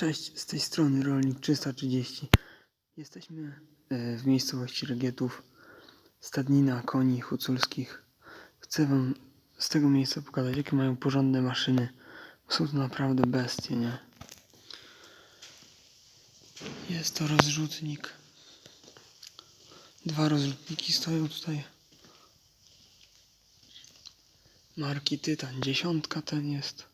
Cześć, z tej strony Rolnik 330. Jesteśmy e, w miejscowości Regietów, stadnina koni huculskich. Chcę Wam z tego miejsca pokazać, jakie mają porządne maszyny. Są to naprawdę bestie, nie? Jest to rozrzutnik. Dwa rozrzutniki stoją tutaj. Marki Tytan, dziesiątka ten jest.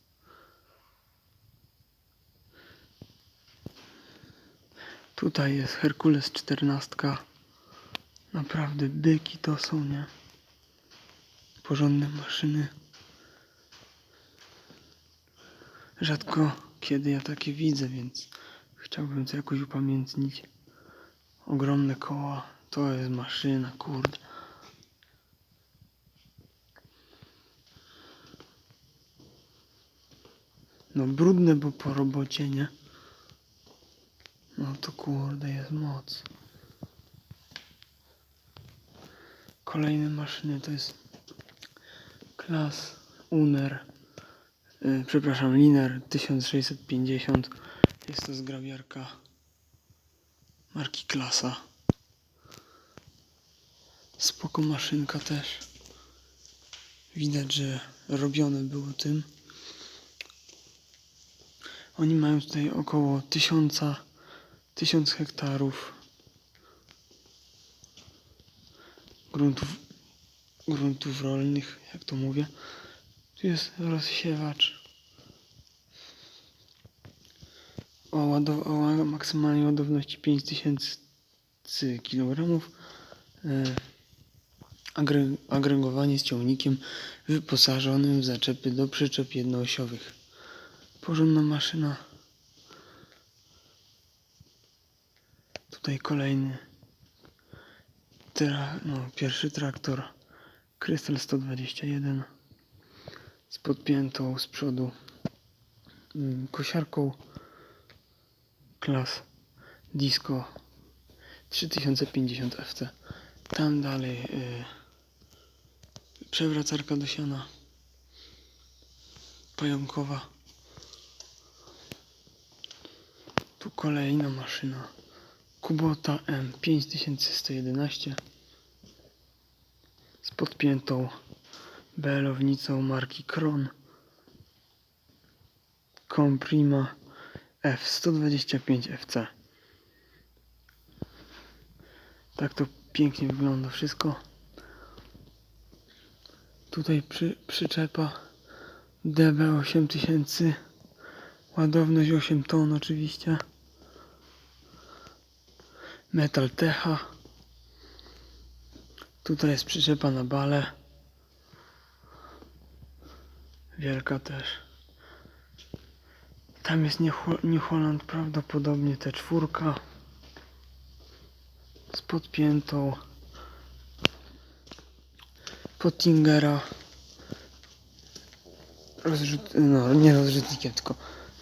Tutaj jest Herkules 14. Naprawdę byki to są, nie? Porządne maszyny. Rzadko kiedy ja takie widzę, więc chciałbym to jakoś upamiętnić. Ogromne koła. To jest maszyna, kurde. No brudne, bo po robocie, nie? Kurde jest moc. Kolejne maszyny to jest klas Uner. Yy, przepraszam, Liner 1650. Jest to zgrabiarka marki Klasa. Spoko maszynka też. Widać, że robione było tym. Oni mają tutaj około 1000 1000 hektarów gruntów, gruntów rolnych, jak to mówię. Tu jest rozsiewacz o, ładow- o maksymalnej ładowności 5000 kg. Agre- agregowanie z ciągnikiem wyposażonym w zaczepy do przyczep jednoosiowych. Porządna maszyna. Tutaj kolejny. Tra, no, pierwszy traktor. Krystal 121. Z podpiętą z przodu mm, kosiarką. Klas Disco 3050 FC. Tam dalej y, przewracarka do siana. Pająkowa. Tu kolejna maszyna. Kubota M5111 z podpiętą belownicą marki Kron Comprima F125FC Tak to pięknie wygląda wszystko. Tutaj przy, przyczepa DB8000 ładowność 8 ton oczywiście. Metal Techa. Tutaj jest przyczepa na bale. Wielka też. Tam jest New Ho- New Holland prawdopodobnie te czwórka. Z podpiętą Pottingera. Rozrzut, no nie rozrzutnikiem, tylko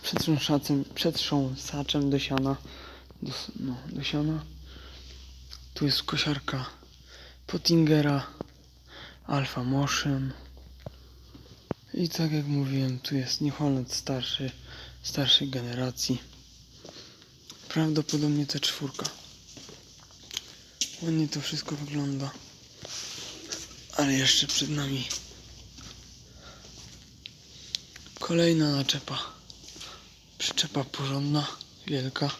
przetrząsaczem, przetrząsaczem do siana. Do, no, do siana. Tu jest kosiarka Pottingera Alpha Motion. I tak jak mówiłem, tu jest New Holland starszy, starszej generacji. Prawdopodobnie ta czwórka. Ładnie to wszystko wygląda. Ale jeszcze przed nami kolejna naczepa. Przyczepa porządna, wielka.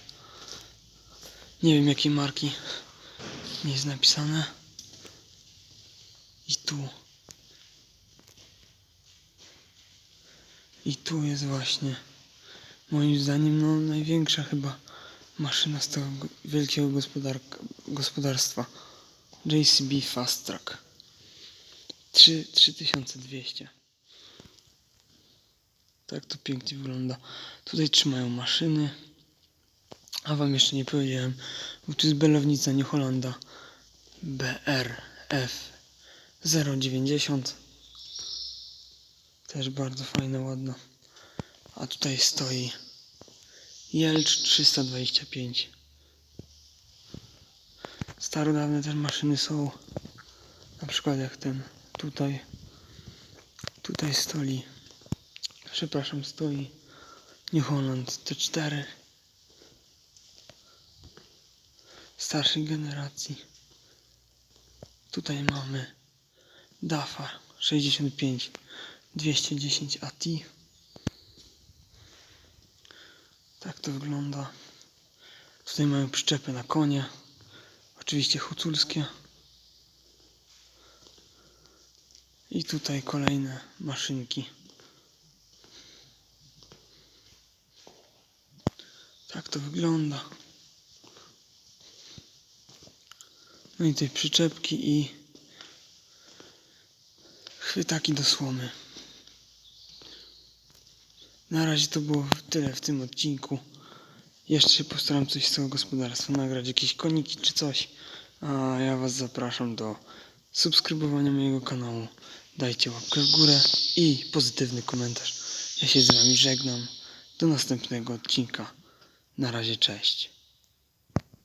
Nie wiem jakiej marki. Nie jest napisane. I tu. I tu jest właśnie moim zdaniem no, największa chyba maszyna z tego go- wielkiego gospodarstwa. JCB Fast Track. 3, 3200. Tak to pięknie wygląda. Tutaj trzymają maszyny. A wam jeszcze nie powiedziałem, bo tu jest belownica New Hollanda BRF 090. Też bardzo fajna, ładna. A tutaj stoi Jelcz 325. Starodawne też maszyny są. Na przykład jak ten tutaj. Tutaj stoi. Przepraszam, stoi New Holland T4 starszej generacji. Tutaj mamy DAFA 65 210 AT. Tak to wygląda. Tutaj mamy przyczepy na konie. Oczywiście huculskie. I tutaj kolejne maszynki. Tak to wygląda. No i tutaj przyczepki i chwytaki do słomy. Na razie to było tyle w tym odcinku. Jeszcze się postaram coś z tego gospodarstwa nagrać, jakieś koniki czy coś. A ja Was zapraszam do subskrybowania mojego kanału. Dajcie łapkę w górę i pozytywny komentarz. Ja się z Wami żegnam. Do następnego odcinka. Na razie, cześć.